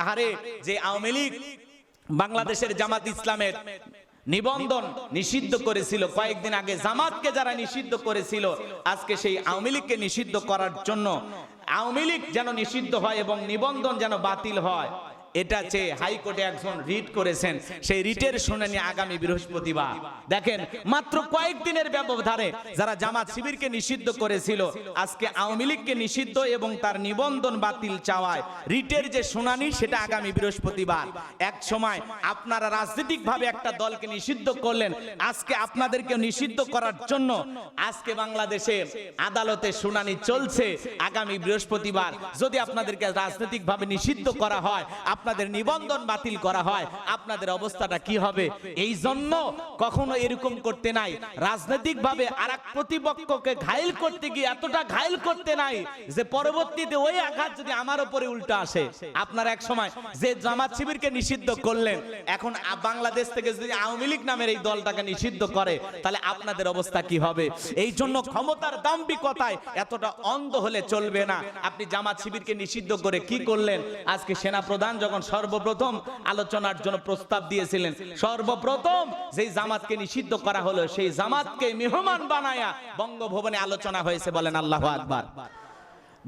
আহারে, যে আওয়ামী লীগ বাংলাদেশের জামাত ইসলামের নিবন্ধন নিষিদ্ধ করেছিল। কয়েকদিন আগে জামাতকে যারা নিষিদ্ধ করেছিল, আজকে সেই আওয়ামী লীগকে নিষিদ্ধ করার জন্য আওয়ামী লীগ যেন নিষিদ্ধ হয় এবং নিবন্ধন যেন বাতিল হয়। এটা চেয়ে হাইকোর্টে একজন রিট করেছেন, সেই রিটের শুনানি আগামী বৃহস্পতিবার। দেখেন, মাত্র কয়েকদিনের ব্যবধানে যারা জামাত শিবিরকে নিষিদ্ধ করেছিল, আজকে আওয়ামী লীগকে নিষিদ্ধ এবং তার নিবন্ধন বাতিল চাওয়ায় রিটের যে শুনানি, সেটা আগামী বৃহস্পতিবার। এক সময় আপনারা রাজনৈতিকভাবে একটা দলকে নিষিদ্ধ করলেন, আজকে আপনাদেরকে নিষিদ্ধ করার জন্য আজকে বাংলাদেশে আদালতে শুনানি চলছে আগামী বৃহস্পতিবার। যদি আপনাদেরকে রাজনৈতিকভাবে নিষিদ্ধ করা হয় আপনাদের নিবন্ধন বাতিল করা হয়। আপনাদের অবস্থাটা কি হবে? এই জন্য কখনো এরকম করতে নাই। রাজনৈতিকভাবে আর এক প্রতিপক্ষকে ঘায়ল করতে গিয়ে এতটা ঘায়ল করতে নাই যে পরবর্তীতে ওই আঘাত যদি আমার উপরে উল্টো আসে। আপনার এক সময় যে জামাত শিবিরকে নিষিদ্ধ করলেন, এখন বাংলাদেশ থেকে যদি আওয়ামী লীগ নামের এই দলটাকে নিষিদ্ধ করে, তাহলে আপনাদের অবস্থা কি হবে? এই জন্য ক্ষমতার দাম্ভিকতায় এতটা অন্ধ হলে চলবে না। আপনি জামাত শিবিরকে নিষিদ্ধ করে কি করলেন? আজকে সেনা প্রধান যখন সর্বপ্রথম আলোচনার জন্য প্রস্তাব দিয়েছিলেন। সর্বপ্রথম যেই জামাতকে নিষিদ্ধ করা হলো, সেই জামাতকে মেহমান বানায়া বঙ্গভবনে আলোচনা হয়েছে বলেন আল্লাহ আকবার।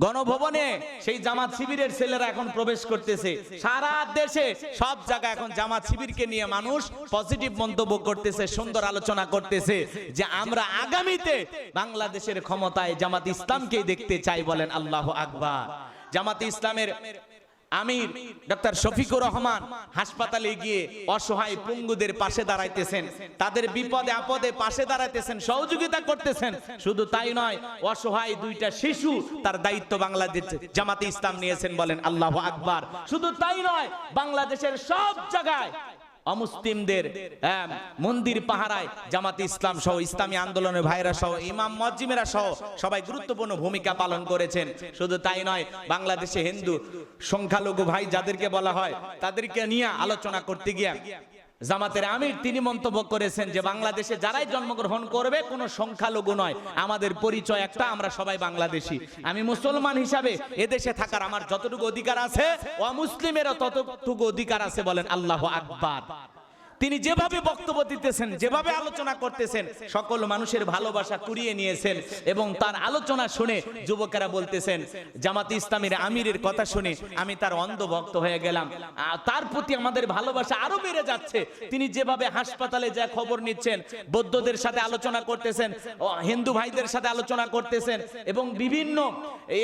গণভবনে সেই জামাত শিবিরের ছেলেরা এখন প্রবেশ করতেছে। সারা দেশে, সব জায়গায় এখন জামাত শিবিরকে নিয়ে মানুষ পজিটিভ মন্তব্য করতেছে, সুন্দর আলোচনা করতেছে যে আমরা আগামীতে বাংলাদেশের ক্ষমতায় জামাত ইসলামকেই দেখতে চাই বলেন আল্লাহ আকবার। জামাত ইসলামের আমির ডক্টর শফিকুর রহমান হাসপাতালে গিয়ে অসহায় পুঙ্গুদের পাশে দাঁড়াইতেছেন। তাদের বিপদে আপদে পাশে দাঁড়াইতেছেন, সহযোগিতা করতেছেন। শুধু তাই নয়, অসহায় দুইটা শিশু তার দায়িত্ব বাংলাদেশ জামাতে ইসলাম নিয়েছেন বলেন আল্লাহ আকবার। শুধু তাই নয়, বাংলাদেশের সব জায়গায় অমুসলিমদের মন্দির পাহারায় জামাতে ইসলাম সহ, ইসলামী আন্দোলনের ভাইরা সহ, ইমাম মজ্জিমেরা সহ সবাই গুরুত্বপূর্ণ ভূমিকা পালন করেছেন। শুধু তাই নয়, বাংলাদেশে হিন্দু সংখ্যালঘু ভাই যাদেরকে বলা হয়, তাদেরকে নিয়ে আলোচনা করতে গিয়ে জামাতের আমির তিনি মন্তব্য করেছেন যে বাংলাদেশে যারাই জন্মগ্রহণ করবে, কোনো সংখ্যালঘু নয়। আমাদের পরিচয় একটা, আমরা সবাই বাংলাদেশি। আমি মুসলমান হিসাবে এদেশে থাকার আমার যতটুকু অধিকার আছে, অমুসলিমেরও ততটুকু অধিকার আছে বলেন আল্লাহ আকবার। তিনি যেভাবে বক্তব্য দিতেছেন, যেভাবে আলোচনা করতেছেন, সকল মানুষের ভালোবাসা কুড়িয়ে নিয়েছেন এবং তার আলোচনা শুনে যুবকেরা বলতেছেন, জামাত ইসলামের আমিরের কথা শুনে আমি তার অন্ধ ভক্ত হয়ে গেলাম। তার প্রতি আমাদের ভালোবাসা আরও বেড়ে যাচ্ছে। তিনি যেভাবে হাসপাতালে যা খবর নিচ্ছেন, বৌদ্ধদের সাথে আলোচনা করতেছেন হিন্দু ভাইদের সাথে আলোচনা করতেছেন এবং বিভিন্ন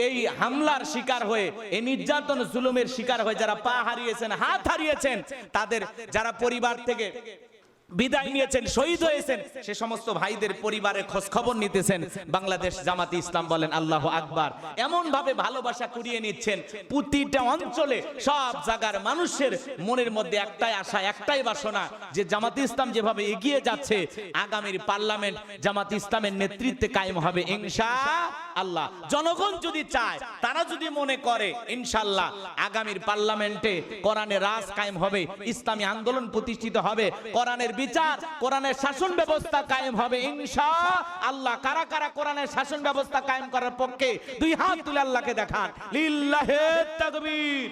এই হামলার শিকার হয়ে, এই নির্যাতন, জুলুমের শিকার হয়ে যারা পা হারিয়েছেন, হাত হারিয়েছেন, তাদের যারা পরিবার থেকে okay বিদায় নিয়েছেন শহীদ হয়েছেন। সে সমস্ত ভাইদের পরিবারের খোঁজ খবর নিতেছেন। বাংলাদেশ জামাতে ইসলাম বলেন আল্লাহ আকবার। এমন ভাবে ভালোবাসা কুড়িয়ে নিচ্ছেন। প্রতিটা অঞ্চলে সব জায়গার মানুষের মনের মধ্যে একটাই আশা একটাই বাসনা যে জামাতে ইসলাম যেভাবে এগিয়ে যাচ্ছে আগামীর পার্লামেন্ট জামাত ইসলামের নেতৃত্বে কায়েম হবে। ইনশা আল্লাহ জনগণ যদি চায় তারা যদি মনে করে ইনশাল্লাহ আগামীর পার্লামেন্টে কোরআনের রাজ কায়েম হবে ইসলামী আন্দোলন প্রতিষ্ঠিত হবে কোরআনের বিচার, কোরআনের শাসন ব্যবস্থা কায়েম হবে, ইনশা আল্লাহ। কারা কারা কোরআনের শাসন ব্যবস্থা কায়েম করার পক্ষে? দুই হাত তুলে আল্লাহকে দেখান। লিল্লাহে তাকবীর।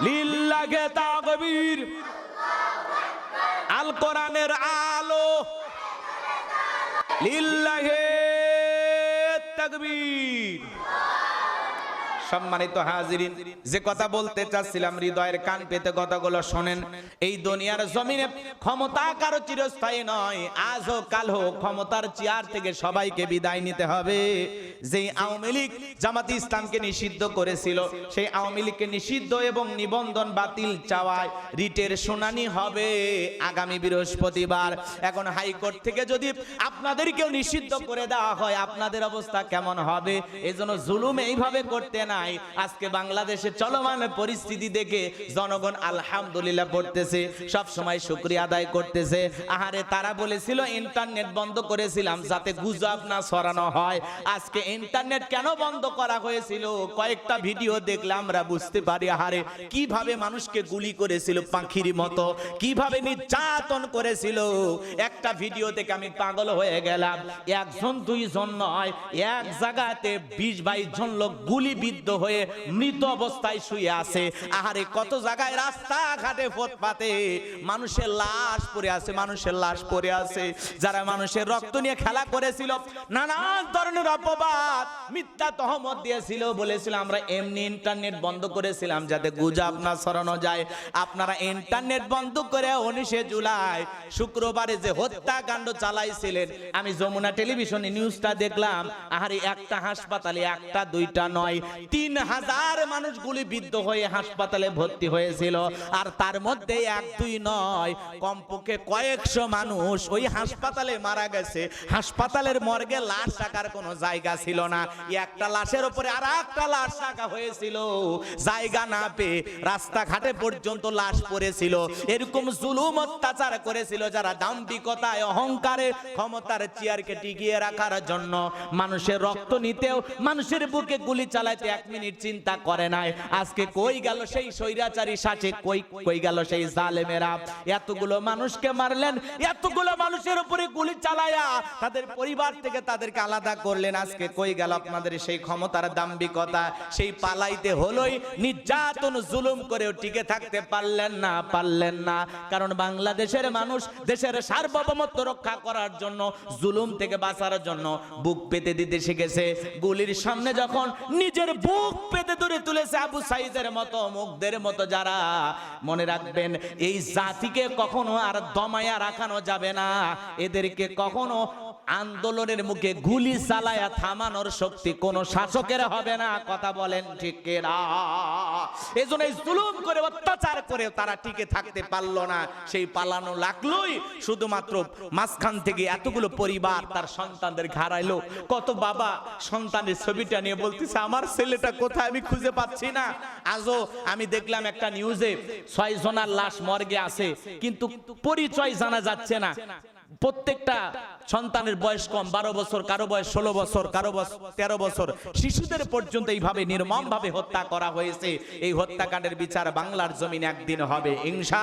লিল্লাহে তাকবীর। আল কোরআনের আলো। লিল্লাহে তাকবীর। সম্মানিত হাজিরিন, যে কথা বলতে চাচ্ছিলাম, হৃদয়ের কান পেতে কথাগুলো শোনেন। এই দুনিয়ার জমিনে ক্ষমতা কারও চিরস্থায়ী নয়, আজ হোক, কাল হোক, ক্ষমতার চেয়ার থেকে সবাইকে বিদায় নিতে হবে। যেই আওয়ামী লীগ জামাতি ইসলামকে নিষিদ্ধ করেছিল, সেই আওয়ামী লীগকে নিষিদ্ধ এবং নিবন্ধন বাতিল চাওয়ায় রিটের শুনানি হবে আগামী বৃহস্পতিবার। এখন হাইকোর্ট থেকে যদি আপনাদেরকেও নিষিদ্ধ করে দেওয়া হয়, আপনাদের অবস্থা কেমন হবে? এজন্য জুলুম এইভাবে করতে নাই। আজকে বাংলাদেশে চলমান পরিস্থিতি দেখে জনগণ আলহামদুলিল্লাহ পড়তেছে, সব সময় শুক্রিয়া আদায় করতেছে। আহারে, তারা বলেছিল, ইন্টারনেট বন্ধ করেছিলাম যাতে গুজব না ছড়ানো হয়। আজকে ইন্টারনেট কেন বন্ধ করা হয়েছিল? কয়েকটা ভিডিও দেখলে আমরা বুঝতে পারি, আহারে, কীভাবে মানুষকে গুলি করেছিল পাখির মতো, কীভাবে নির্যাতন করেছিল। একটা ভিডিও থেকে আমি পাগল হয়ে গেলাম। একজন, দুইজন নয়, এক জায়গাতে বিশ বাইশ জন লোক গুলিবিদ্ধ হয়ে মৃত অবস্থায় শুয়ে আছে। আহারে, কত জায়গায় মানুষের লাশ পড়ে আছে, মানুষের লাশ পড়ে আছে। যারা মানুষের রক্ত নিয়ে খেলা করেছিল নানান ধরনের অপবাদ, মিথ্যা তহমত দিয়েছিল, বলেছিল, আমরা এমনি ইন্টারনেট বন্ধ করেছিলাম যাতে না যায়। আপনারা ইন্টারনেট বন্ধ করে উনিশে জুলাই শুক্রবারে যে হত্যাকাণ্ড চালাইছিলেন, আমি যমুনা টেলিভিশনে নিউজটা দেখলাম। আহারে, একটা হাসপাতালে একটা, দুইটা, নয় তিন হাজার মানুষ গুলিবিদ্ধ হয়ে হাসপাতালে ভর্তি হয়েছিল। আর তার মধ্যে এক, দুই, নয়, কমপক্ষে কয়েকশো মানুষ ওই হাসপাতালে মারা গেছে। হাসপাতালের মর্গে লাশ রাখার কোনো জায়গা ছিল না। একটা লাশের উপরে আর একটা লাশ রাখা হয়েছিল। জায়গা না পেয়ে রাস্তাঘাটে পর্যন্ত লাশ পড়েছিল। এরকম জুলুম অত্যাচার করেছিল যারা দাম্ভিকতায়, অহংকারে ক্ষমতার চেয়ারকে টিকিয়ে রাখার জন্য। মানুষের রক্ত নিতেও, মানুষের বুকে গুলি চালাইতে এক মিনিট চিন্তা করে নাই। আজকে কই গেল সেই স্বৈরাচারী সাচে? কই কই গেল সেই জালেমেরা? এতগুলো মানুষকে মারলেন, এতগুলো মানুষের উপরে গুলি চালায়া তাদের পরিবার থেকে তাদেরকে আলাদা করলেন। আজকে কই গেল আপনাদের সেই ক্ষমতার দাম্ভিকতা? সেই পালাইতে হলোই নির্যাতন, জুলুম করেও টিকে থাকতে পারলেন না পারলেন না। কারণ বাংলাদেশের মানুষ দেশের সার্বভৌমত্ব রক্ষা করার জন্য, জুলুম থেকে বাঁচার জন্য বুক পেতে দিতে শিখেছে। গুলির সামনে যখন নিজের বুক পেতে ধরে তুলেছে আবু সাইদের মতো, মুখদের মতো যারা। মনে রাখবেন, এই জাতিকে কখনো আর দমায়া রাখানো যাবে না। এদেরকে কখনো আন্দোলনের মুখে গুলি চালায়া থামানোর শক্তি কোন শাসকের হবে না, কথা বলেন ঠিক এই করে, অত্যাচার করে তারা টিকে থাকতে পারল না। সেই পালানো লাগলোই, শুধুমাত্র মাঝখান থেকে এতগুলো পরিবার তার সন্তানদের ঘাড়াইলো। কত বাবা সন্তানের ছবিটা নিয়ে বলতেছে, আমার ছেলেটা কোথায়? আমি খুঁজে পাচ্ছি না। আজও আমি দেখলাম একটা নিউজে ছয় জনার লাশ মর্গে আছে, কিন্তু পরিচয় জানা যাচ্ছে না। প্রত্যেকটা সন্তানের বয়স কম, বারো বছর, কারও বয়স ষোলো বছর, কারও বয়স তেরো বছর। শিশুদের পর্যন্ত এইভাবে নির্মম ভাবে হত্যা করা হয়েছে। এই হত্যাকাণ্ডের বিচার বাংলার জমিনে একদিন হবে, ইনশা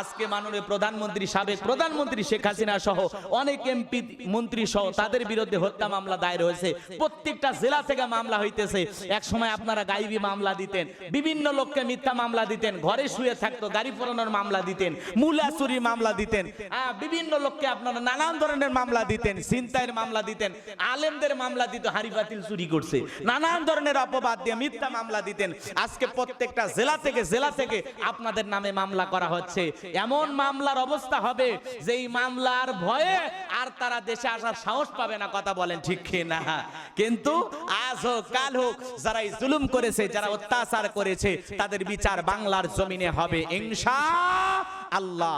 আজকে মাননীয় প্রধানমন্ত্রী সাবেক প্রধানমন্ত্রী শেখ হাসিনা সহ অনেক এমপি, মন্ত্রী সহ তাদের বিরুদ্ধে হত্যা মামলা দায়ের হয়েছে। প্রত্যেকটা জেলা থেকে মামলা হইতেছে। এক সময় আপনারা গাইবি মামলা দিতেন, বিভিন্ন লোককে মিথ্যা মামলা দিতেন, ঘরে শুয়ে থাকতো, গাড়ি পরানোর মামলা দিতেন, মূলা চুরির মামলা দিতেন। বিভিন্ন লোককে আপনারা নানান ধরনের মামলা দিতেন চিন্তায়ের মামলা দিতেন, আলেমদের মামলা দিত, হাড়ি বাতিল চুরি করছে। নানান ধরনের অপবাদ দিয়ে মিথ্যা মামলা দিতেন। আজকে প্রত্যেকটা জেলা থেকে জেলা থেকে আপনাদের নামে মামলা করা হচ্ছে। এমন মামলার অবস্থা হবে যে এই মামলার ভয়ে আর তারা দেশে আসার সাহস পাবে না, কথা বলেন ঠিক না কিন্তু আজ হোক, কাল হোক, যারা এই জুলুম করেছে, যারা অত্যাচার করেছে, তাদের বিচার বাংলার জমিনে হবে, ইনশা আল্লাহ।